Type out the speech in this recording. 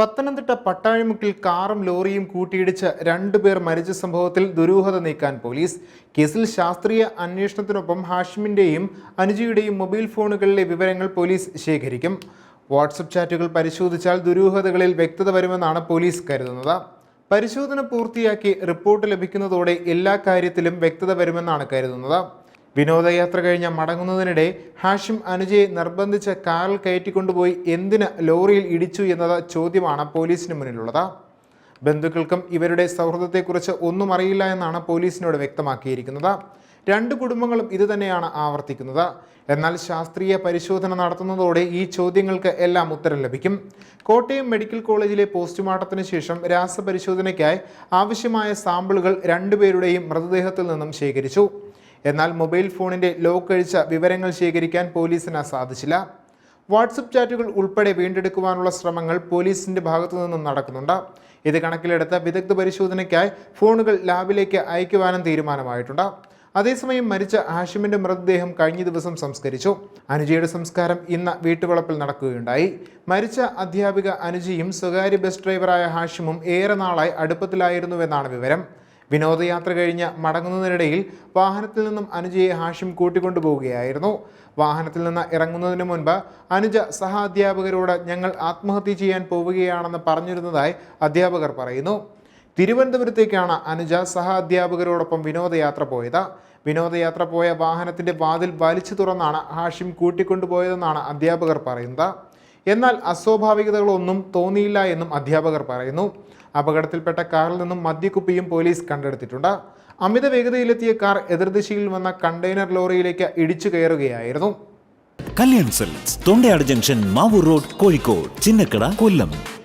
പത്തനംതിട്ട പട്ടാഴിമുക്കിൽ കാറും ലോറിയും കൂട്ടിയിടിച്ച് രണ്ടുപേർ മരിച്ച സംഭവത്തിൽ ദുരൂഹത നീക്കാൻ പോലീസ്. കേസിൽ ശാസ്ത്രീയ അന്വേഷണത്തിനൊപ്പം ഹാഷിമിന്റെയും അനുജിയുടെയും മൊബൈൽ ഫോണുകളിലെ വിവരങ്ങൾ പോലീസ് ശേഖരിക്കും. വാട്സപ്പ് ചാറ്റുകൾ പരിശോധിച്ചാൽ ദുരൂഹതകളിൽ വ്യക്തത വരുമെന്നാണ് പോലീസ് കരുതുന്നത്. പരിശോധന പൂർത്തിയാക്കി റിപ്പോർട്ട് ലഭിക്കുന്നതോടെ എല്ലാ കാര്യത്തിലും വ്യക്തത വരുമെന്നാണ് കരുതുന്നത്. വിനോദയാത്ര കഴിഞ്ഞ മടങ്ങുന്നതിനിടെ ഹാഷിം അനുജയെ നിർബന്ധിച്ച് കാറിൽ കയറ്റിക്കൊണ്ടുപോയി എന്തിന് ലോറിയിൽ ഇടിച്ചു എന്നത് ചോദ്യമാണ് പോലീസിന് മുന്നിലുള്ളത്. ബന്ധുക്കൾക്കും ഇവരുടെ സൗഹൃദത്തെക്കുറിച്ച് ഒന്നും അറിയില്ല എന്നാണ് പോലീസിനോട് വ്യക്തമാക്കിയിരിക്കുന്നത്. രണ്ട് കുടുംബങ്ങളും ഇതുതന്നെയാണ് ആവർത്തിക്കുന്നത്. എന്നാൽ ശാസ്ത്രീയ പരിശോധന നടത്തുന്നതോടെ ഈ ചോദ്യങ്ങൾക്ക് എല്ലാം ഉത്തരം ലഭിക്കും. കോട്ടയം മെഡിക്കൽ കോളേജിലെ പോസ്റ്റ്മോർട്ടത്തിന് ശേഷം രാസപരിശോധനയ്ക്കായി ആവശ്യമായ സാമ്പിളുകൾ രണ്ടുപേരുടെയും മൃതദേഹത്തിൽ നിന്നും ശേഖരിച്ചു. എന്നാൽ മൊബൈൽ ഫോണിന്റെ ലോക്ക് അഴിച്ച വിവരങ്ങൾ ശേഖരിക്കാൻ പോലീസിന് സാധിച്ചില്ല. വാട്സപ്പ് ചാറ്റുകൾ ഉൾപ്പെടെ വീണ്ടെടുക്കുവാനുള്ള ശ്രമങ്ങൾ പോലീസിന്റെ ഭാഗത്തു നിന്നും നടക്കുന്നുണ്ട്. ഇത് കണക്കിലെടുത്ത വിദഗ്ധ പരിശോധനയ്ക്കായി ഫോണുകൾ ലാബിലേക്ക് അയക്കുവാനും തീരുമാനമായിട്ടുണ്ട്. അതേസമയം മരിച്ച ഹാഷിമിന്റെ മൃതദേഹം കഴിഞ്ഞ ദിവസം സംസ്കരിച്ചു. അനുജയുടെ സംസ്കാരം ഇന്ന് വീട്ടുവളപ്പിൽ നടക്കുകയുണ്ടായി. മരിച്ച അധ്യാപിക അനുജയും സ്വകാര്യ ബസ് ഡ്രൈവറായ ഹാഷിമും ഏറെ നാളായി അടുപ്പത്തിലായിരുന്നുവെന്നാണ് വിവരം. വിനോദയാത്ര കഴിഞ്ഞ് മടങ്ങുന്നതിനിടയിൽ വാഹനത്തിൽ നിന്നും അനുജയെ ഹാഷിം കൂട്ടിക്കൊണ്ടുപോവുകയായിരുന്നു. വാഹനത്തിൽ നിന്ന് ഇറങ്ങുന്നതിന് മുൻപ് അനുജ സഹ അധ്യാപകരോട് ഞങ്ങൾ ആത്മഹത്യ ചെയ്യാൻ പോവുകയാണെന്ന് പറഞ്ഞിരുന്നതായി അധ്യാപകർ പറയുന്നു. തിരുവനന്തപുരത്തേക്കാണ് അനുജ സഹ അധ്യാപകരോടൊപ്പം വിനോദയാത്ര പോയത്. വിനോദയാത്ര പോയ വാഹനത്തിന്റെ വാതിൽ വലിച്ചു തുറന്നാണ് ഹാഷിം കൂട്ടിക്കൊണ്ടുപോയതെന്നാണ് അധ്യാപകർ പറയുന്നത്. എന്നാൽ അസ്വാഭാവികതകളൊന്നും തോന്നിയില്ല എന്നും അധ്യാപകർ പറയുന്നു. അപകടത്തിൽപ്പെട്ട കാറിൽ നിന്നും മദ്യക്കുപ്പിയും പോലീസ് കണ്ടെടുത്തിട്ടുണ്ട്. അമിത വേഗതയിലെത്തിയ കാർ എതിർദിശയിൽ വന്ന കണ്ടെയ്നർ ലോറിയിലേക്ക് ഇടിച്ചു കയറുകയായിരുന്നു. Kalyan Silks Thondayad junction Mavoor road Kozhikode Chinnakkada Kollam.